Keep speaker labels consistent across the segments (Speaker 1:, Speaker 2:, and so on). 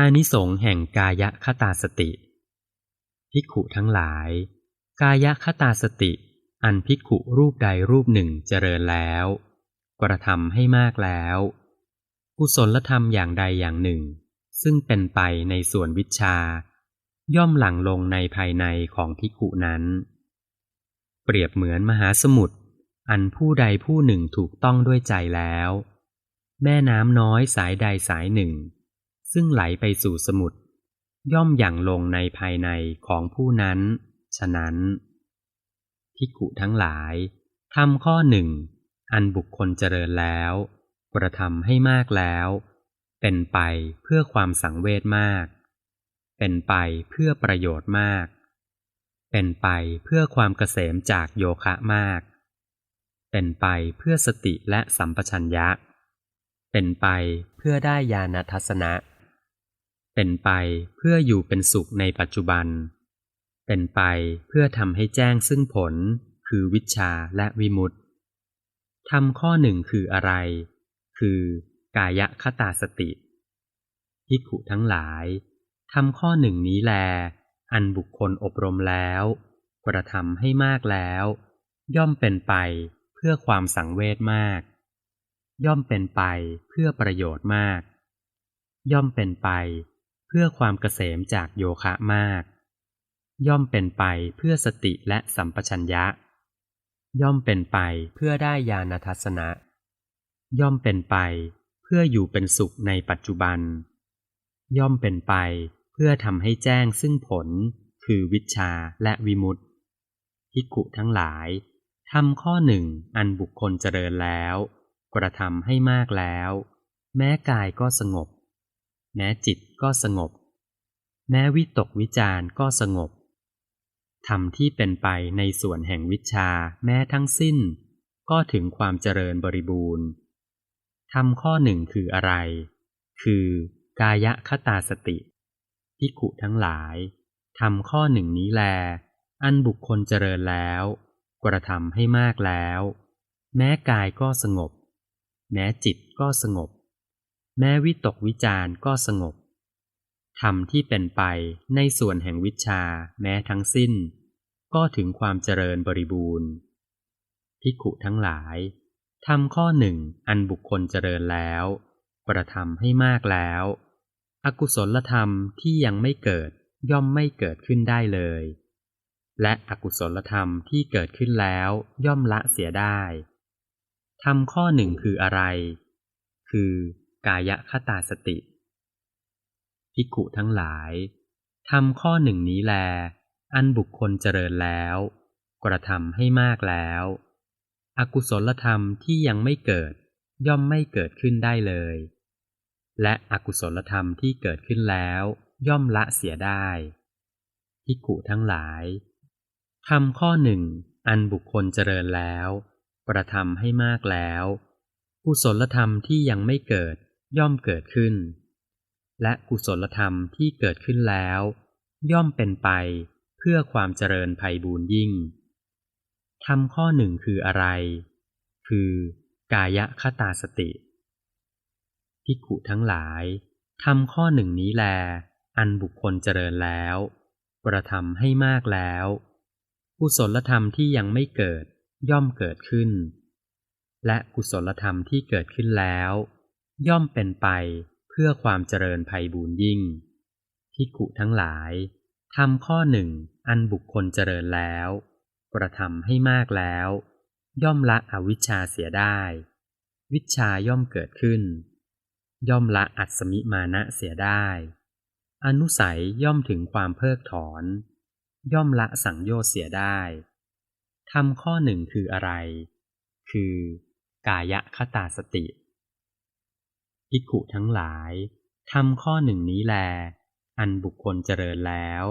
Speaker 1: อานิสงส์แห่งกายคตาสติ ภิกขุทั้งหลาย กายคตาสติ อันภิกขุรูปใดรูปหนึ่งเจริญแล้ว กระทำให้มากแล้ว กุศลธรรมอย่างใดอย่างหนึ่ง ซึ่งเป็นไปในส่วนวิชา ย่อมหลั่งลงในภายในของภิกขุนั้น เปรียบเหมือนมหาสมุทรอันผู้ใดผู้หนึ่งถูกต้องด้วยใจแล้ว แม่น้ำน้อยสายใดสายหนึ่ง ซึ่งไหลไปสู่สมุทรย่อมหยั่งลงในภายในของผู้นั้น ฉะนั้นภิกขุทั้งหลายทำข้อหนึ่ง อันบุคคลเจริญแล้ว กระทำให้มากแล้ว เป็นไปเพื่อความสังเวชมาก เป็นไปเพื่อประโยชน์มาก เป็นไปเพื่อความเกษมจากโยคะมาก เป็นไปเพื่อสติและสัมปชัญญะ เป็นไปเพื่อได้ญาณทัศนะ เป็นไปเพื่ออยู่เป็นสุขในปัจจุบัน เป็นไปเพื่อทำให้แจ้งซึ่งผล คือวิชาและวิมุตติทำข้อหนึ่งคืออะไร คือกายคตาสติภิกขุทั้งหลายทำข้อหนึ่งนี้แล อันบุคคลอบรมแล้ว กระทำให้มากแล้ว ย่อมเป็นไปเพื่อความสังเวชมาก ย่อมเป็นไปเพื่อประโยชน์มาก ย่อมเป็นไป เพื่อความเกษมจากโยคะมาก ย่อมเป็นไปเพื่อสติและสัมปชัญญะ ย่อมเป็นไปเพื่อได้ญาณทัศนะ ย่อมเป็นไปเพื่ออยู่เป็นสุขในปัจจุบัน ย่อมเป็นไปเพื่อทำให้แจ้งซึ่งผลคือวิชาและวิมุตติภิกขุทั้งหลายทำข้อหนึ่งอันบุคคลเจริญแล้ว กระทำให้มากแล้ว แม้กายก็สงบ แม้จิต ก็สงบ แม้วิตกวิจารก็สงบทำที่เป็นไปในส่วนแห่งวิชาแม้ทั้งสิ้น ก็ถึงความเจริญบริบูรณ์ทำข้อหนึ่งคืออะไร คือกายคตาสติภิกขุทั้งหลายทำข้อหนึ่งนี้แล อันบุคคลเจริญแล้ว กระทำให้มากแล้ว แม้กายก็สงบ แม้จิตก็สงบ แม้วิตกวิจารก็สงบ ทำที่เป็นไปในส่วนแห่งวิชาแม้ทั้งสิ้น ก็ถึงความเจริญบริบูรณ์ภิกขุทั้งหลายทำข้อหนึ่งอันบุคคลเจริญแล้ว กระทำให้มากแล้ว อกุศลธรรมที่ยังไม่เกิดย่อมไม่เกิดขึ้นได้เลย และอกุศลธรรมที่เกิดขึ้นแล้วย่อมละเสียได้ทำข้อหนึ่งคืออะไร คือกายคตาสติ ภิกขุทั้งหลายทำข้อหนึ่งนี้แล อันบุคคลเจริญแล้ว กระทำให้มากแล้ว อกุศลธรรมที่ยังไม่เกิด ย่อมไม่เกิดขึ้นได้เลย และอกุศลธรรมที่เกิดขึ้นแล้ว ย่อมละเสียได้ภิกขุทั้งหลายทำข้อหนึ่งอันบุคคลเจริญแล้ว กระทำให้มากแล้วกุศลธรรมที่ยังไม่เกิดย่อมเกิดขึ้น และกุศลธรรมที่เกิดขึ้นแล้ว ย่อมเป็นไปเพื่อความเจริญภัยบูญยิ่งทำข้อหนึ่งคืออะไร คือกายคตาสติภิกขุทั้งหลายทำข้อหนึ่งนี้แล อันบุคคลเจริญแล้ว กระทำให้มากแล้วกุศลธรรมที่ยังไม่เกิดย่อมเกิดขึ้น และกุศลธรรมที่เกิดขึ้นแล้ว ย่อมเป็นไป พื่อความเจริญภัยบูญยิ่งทิขุทั้งหลายทำข้อหนึ่งอันบุคคลเจริญแล้ว กระทำให้มากแล้ว ย่อมละอวิชชาเสียได้ วิชาย่อมเกิดขึ้น ย่อมละอัศมิมานะเสียได้ อนุสัยย่อมถึงความเพิกถอน ย่อมละสังโยชน์เสียได้ทำข้อหนึ่งคืออะไร คือกายคตาสติ ภิกขุทั้งหลายทำข้อหนึ่งนี้แล อันบุคคลเจริญแล้ว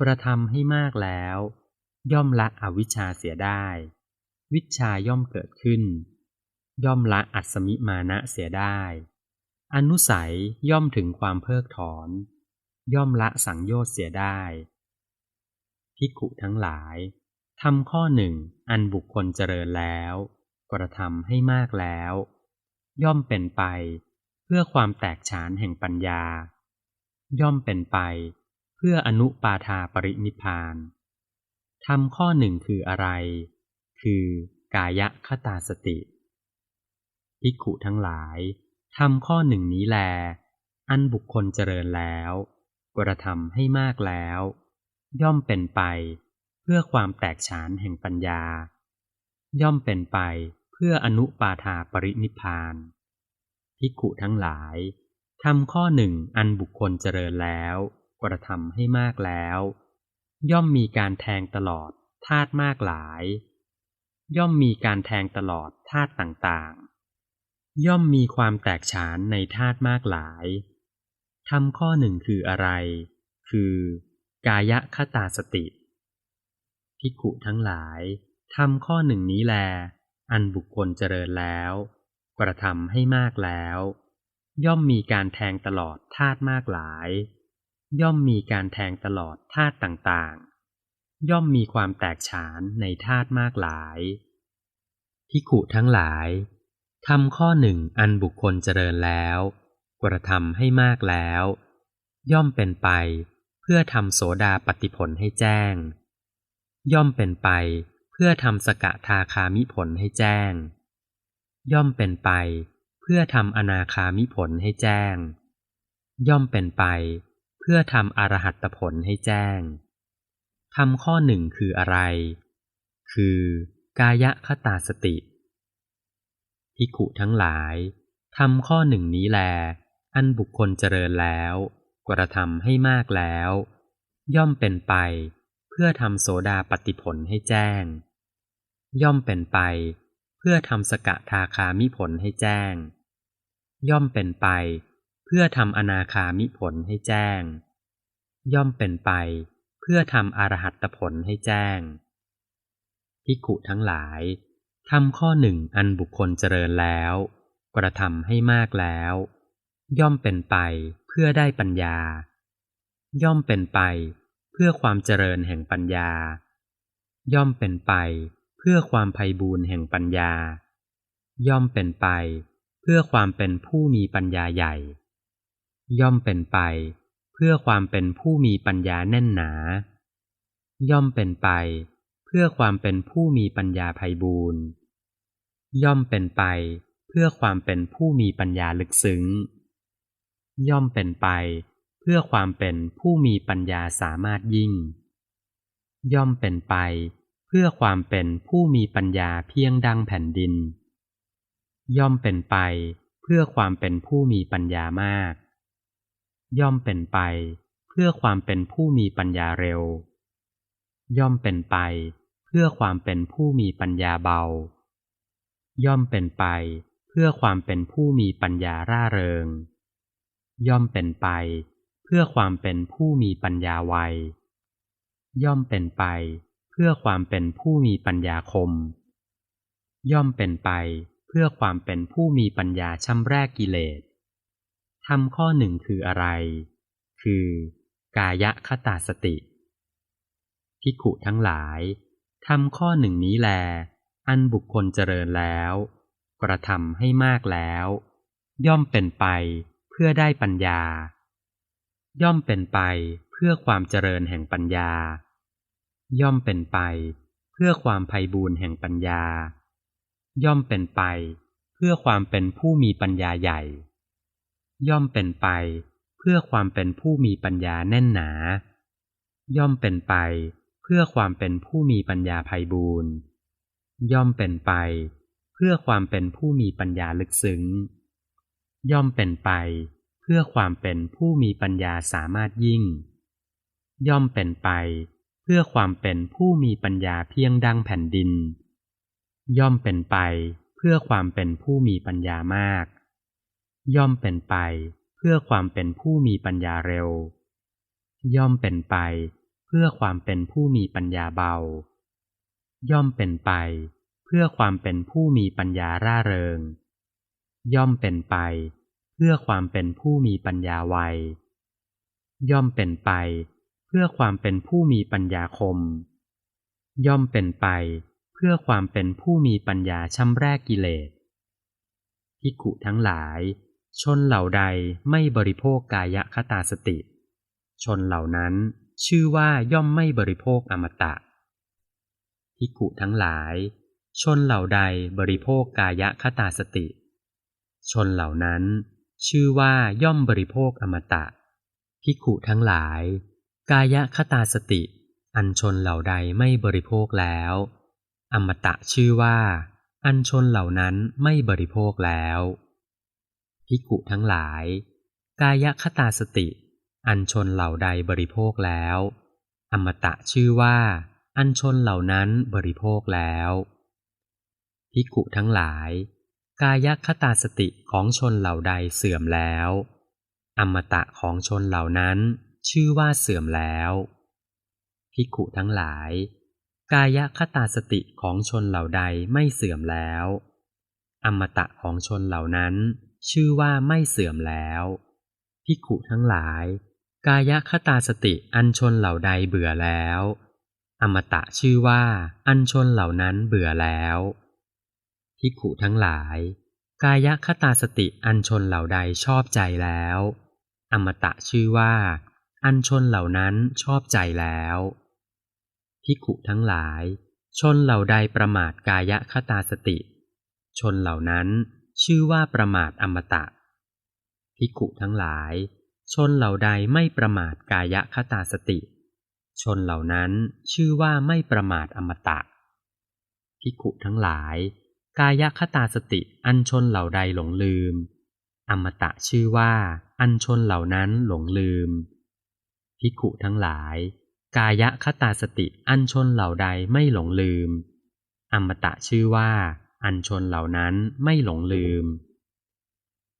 Speaker 1: กระทำให้มากแล้ว ย่อมละอวิชชาเสียได้ วิชาย่อมเกิดขึ้น ย่อมละอัศมิมานะเสียได้ อนุสัยย่อมถึงความเพิกถอน ย่อมละสังโยชน์เสียได้ภิกขุทั้งหลายทำข้อหนึ่งอันบุคคลเจริญแล้ว กระทำให้มากแล้ว ย่อมเป็นไป เพื่อความแตกฉานแห่งปัญญา ย่อมเป็นไปเพื่ออนุปาทาปรินิพานทำข้อหนึ่งคืออะไร คือกายคตาสติภิกขุทั้งหลายทำข้อหนึ่งนี้แล อันบุคคลเจริญแล้วกระทำให้มากแล้ว ย่อมเป็นไปเพื่อความแตกฉานแห่งปัญญา ย่อมเป็นไปเพื่ออนุปาทาปรินิพาน ภิกขุทั้งหลายทำข้อหนึ่งอันบุคคลเจริญแล้ว กระทำให้มากแล้ว ย่อมมีการแทงตลอดธาตุมากหลาย ย่อมมีการแทงตลอดธาตุต่างๆ ย่อมมีความแตกฉานในธาตุมากหลายทำข้อหนึ่งคืออะไร คือ กายคตาสติภิกขุทั้งหลายทำข้อหนึ่งนี้แล อันบุคคลเจริญแล้ว กระทำให้มากแล้ว ย่อมมีการแทงตลอดธาตุมากหลาย ย่อมมีการแทงตลอดธาตุต่างๆ ย่อมมีความแตกฉานในธาตุมากหลายภิขุทั้งหลายทำข้อหนึ่งอันบุคคลเจริญแล้ว กระทำให้มากแล้ว ย่อมเป็นไปเพื่อทำโสดาปฏิผลให้แจ้ง ย่อมเป็นไปเพื่อทำสกะทาคามิผลให้แจ้ง ย่อมเป็นไป เพื่อทำอนาคามิผลให้แจ้ง ย่อมเป็นไป เพื่อทำอรหัตผลให้แจ้งทำข้อหนึ่งคืออะไร คือกายคตาสติภิกขุทั้งหลายทำข้อหนึ่งนี้แล อันบุคคลเจริญแล้ว กระทำให้มากแล้ว ย่อมเป็นไป เพื่อทำโสดาปฏิผลให้แจ้ง ย่อมเป็นไป พื่อทำสกทาคามิผลให้แจ้ง ย่อมเป็นไป เพื่อทำอนาคามิผลให้แจ้ง ย่อมเป็นไป เพื่อทำอรหัตผลให้แจ้งพิกุทั้งหลายทำข้อหนึ่งอันบุคคลเจริญแล้ว กระทำให้มากแล้ว ย่อมเป็นไปเพื่อได้ปัญญา ย่อมเป็นไป เพื่อความเจริญแห่งปัญญา ย่อมเป็นไปเพื่อความไพ่บูรณ์แห่งปัญญา ย่อมเป็นไป เพื่อความเป็นผู้มีปัญญาใหญ่ ย่อมเป็นไป เพื่อความเป็นผู้มีปัญญาแน่นหนา ย่อมเป็นไป เพื่อความเป็นผู้มีปัญญาไพ่บูรณ์ย่อมเป็นไป เพื่อความเป็นผู้มีปัญญาลึกซึ้ง ย่อมเป็นไป เพื่อความเป็นผู้มีปัญญาสามารถยิ่ง ย่อมเป็นไป เพื่อความเป็นผู้มีปัญญาเพียงดังแผ่นดิน ย่อมเป็นไปเพื่อความเป็นผู้มีปัญญามาก ย่อมเป็นไปเพื่อความเป็นผู้มีปัญญาเร็ว ย่อมเป็นไปเพื่อความเป็นผู้มีปัญญาเบา ย่อมเป็นไปเพื่อความเป็นผู้มีปัญญาร่าเริง ย่อมเป็นไปเพื่อความเป็นผู้มีปัญญาไวย่อมเป็นไป พื่อความเป็นผู้มีปัญญาคม ย่อมเป็นไปเพื่อความเป็นผู้มีปัญญาช่ำแรกกิเลสทำข้อหนึ่งคืออะไร คือ กายคตาสติทิขุทั้งหลายทำข้อหนึ่งนี้แล อันบุคคลเจริญแล้ว กระทำให้มากแล้ว ย่อมเป็นไปเพื่อได้ปัญญา ย่อมเป็นไปเพื่อความเจริญแห่งปัญญา ย่อมเป็นไป เพื่อความไพ่บูรณ์แห่งปัญญา ย่อมเป็นไป เพื่อความเป็นผู้มีปัญญาใหญ่ ย่อมเป็นไป เพื่อความเป็นผู้มีปัญญาแน่นหนา ย่อมเป็นไป เพื่อความเป็นผู้มีปัญญาไพ่บูรณ์ย่อมเป็นไป เพื่อความเป็นผู้มีปัญญาลึกซึ้ง ย่อมเป็นไป เพื่อความเป็นผู้มีปัญญาสามารถยิ่ง ย่อมเป็นไป เพื่อความเป็นผู้มีปัญญาเพียงดังแผ่นดิน ย่อมเป็นไปเพื่อความเป็นผู้มีปัญญามาก ย่อมเป็นไปเพื่อความเป็นผู้มีปัญญาเร็ว ย่อมเป็นไปเพื่อความเป็นผู้มีปัญญาเบา ย่อมเป็นไปเพื่อความเป็นผู้มีปัญญาร่าเริง ย่อมเป็นไปเพื่อความเป็นผู้มีปัญญาไวย่อมเป็นไป พื่อความเป็นผู้มีปัญญาคม ย่อมเป็นไปเพื่อความเป็นผู้มีปัญญาช่ำแรกกิเลสพิกุทั้งหลาย ชนเหล่าใดไม่บริโภคกายคตาสติ ชนเหล่านั้นชื่อว่าย่อมไม่บริโภคอมตะภิกุทั้งหลาย ชนเหล่าใดบริโภคกายคตาสติ ชนเหล่านั้น ชื่อว่าย่อมบริโภคอมตะภิกุทั้งหลาย กายคตาสติ อันชนเหล่าใดไม่บริโภคแล้ว อมตะชื่อว่า อันชนเหล่านั้นไม่บริโภคแล้วภิกุทั้งหลาย กายคตาสติ อันชนเหล่าใดบริโภคแล้ว อมตะชื่อว่า อันชนเหล่านั้นบริโภคแล้วภิกุทั้งหลาย กายคตาสติของชนเหล่าใดเสื่อมแล้ว อมตะของชนเหล่านั้น ชื่อว่าเสื่อมแล้วภิกขุทั้งหลาย กายคตาสติของชนเหล่าใดไม่เสื่อมแล้ว อมตะของชนเหล่านั้น ชื่อว่าไม่เสื่อมแล้วพิขุทั้งหลาย กายคตาสติอันชนเหล่าใดเบื่อแล้ว อมตะชื่อว่า อันชนเหล่านั้นเบื่อแล้วพิขุทั้งหลาย กายคตาสติอันชนเหล่าใดชอบใจแล้ว อมตะชื่อว่า อันชนเหล่านั้นชอบใจแล้วพิขุทั้งหลาย ชนเหล่าใดประมาทกายคตาสติ ชนเหล่านั้นชื่อว่าประมาทอมตะภิกุทั้งหลาย ชนเหล่าใดไม่ประมาทกายคตาสติ ชนเหล่านั้นชื่อว่าไม่ประมาทอมตะภิกุทั้งหลาย กายคตาสติอันชนเหล่าใดหลงลืม อมตะชื่อว่า อันชนเหล่านั้นหลงลืม ภิกขุทั้งหลาย กายคตาสติอันชนเหล่าใดไม่หลงลืม อมตะชื่อว่า อันชนเหล่านั้นไม่หลงลืม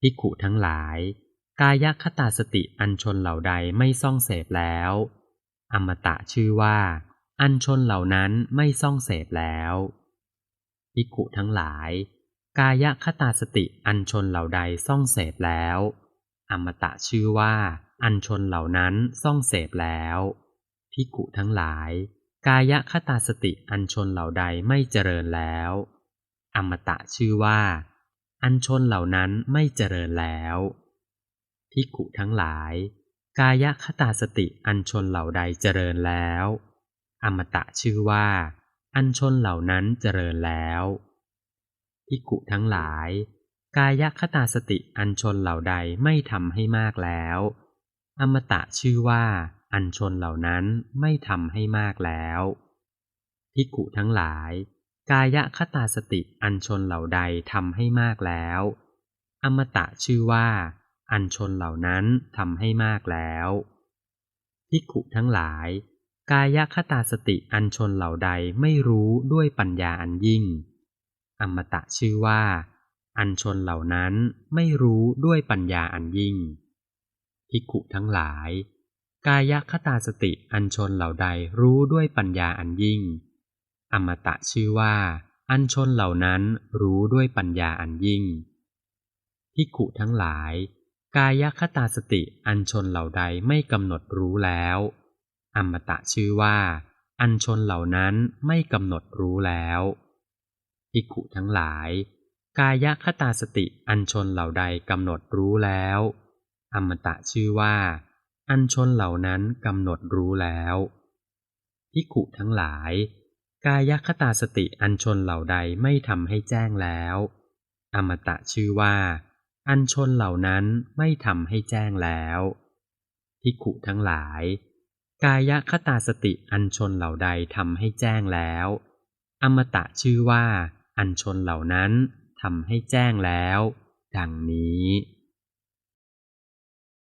Speaker 1: ภิกขุทั้งหลาย กายคตาสติอันชนเหล่าใดไม่ซ่องเสพแล้ว อมตะชื่อว่า อันชนเหล่านั้นไม่ซ่องเสพแล้วภิกขุทั้งหลาย กายคตาสติอันชนเหล่าใดซ่องเสพแล้ว อมตะชื่อว่า อันชนเหล่านั้นซ่องเสพแล้วภิกุทั้งหลาย กายคตาสติอันชนเหล่าใดไม่เจริญแล้ว อมตะชื่อว่า อันชนเหล่านั้นไม่เจริญแล้วภิกุทั้งหลาย กายคตาสติอันชนเหล่าใดเจริญแล้ว อมตะชื่อว่า อันชนเหล่านั้นเจริญแล้วภิกุทั้งหลาย กายคตาสติอันชนเหล่าใดไม่ทำให้มากแล้ว อมตะชื่อว่า อันชนเหล่านั้นไม่ทำให้มากแล้วภิกขุทั้งหลาย กายคตาสติอันชนเหล่าใดทำให้มากแล้ว อมตะชื่อว่า อันชนเหล่านั้นทำให้มากแล้วพิขุทั้งหลาย กายคตาสติอันชนเหล่าใดไม่รู้ด้วยปัญญาอันยิ่ง อมตะชื่อว่า อันชนเหล่านั้นไม่รู้ด้วยปัญญาอันยิ่ง พิขุทั้งหลาย กายคตาสติอันชนเหล่าใดรู้ด้วยปัญญาอันยิ่ง อมตะชื่อว่า อันชนเหล่านั้นรู้ด้วยปัญญาอันยิ่งพิกุทั้งหลาย กายคตาสติอันชนเหล่าใดไม่กำหนดรู้แล้ว อมตะชื่อว่า อันชนเหล่านั้นไม่กำหนดรู้แล้วพิกุทั้งหลาย กายคตาสติอันชนเหล่าใดกำหนดรู้แล้ว อมตะชื่อว่า อันชนเหล่านั้นกำหนดรู้แล้วพิกุทั้งหลาย กายคตาสติอันชนเหล่าใดไม่ทำให้แจ้งแล้ว อมตะชื่อว่า อันชนเหล่านั้นไม่ทำให้แจ้งแล้วพิขุทั้งหลาย กายคตาสติอันชนเหล่าใดทำให้แจ้งแล้ว อมตะชื่อว่า อันชนเหล่านั้นทำให้แจ้งแล้ว ดังนี้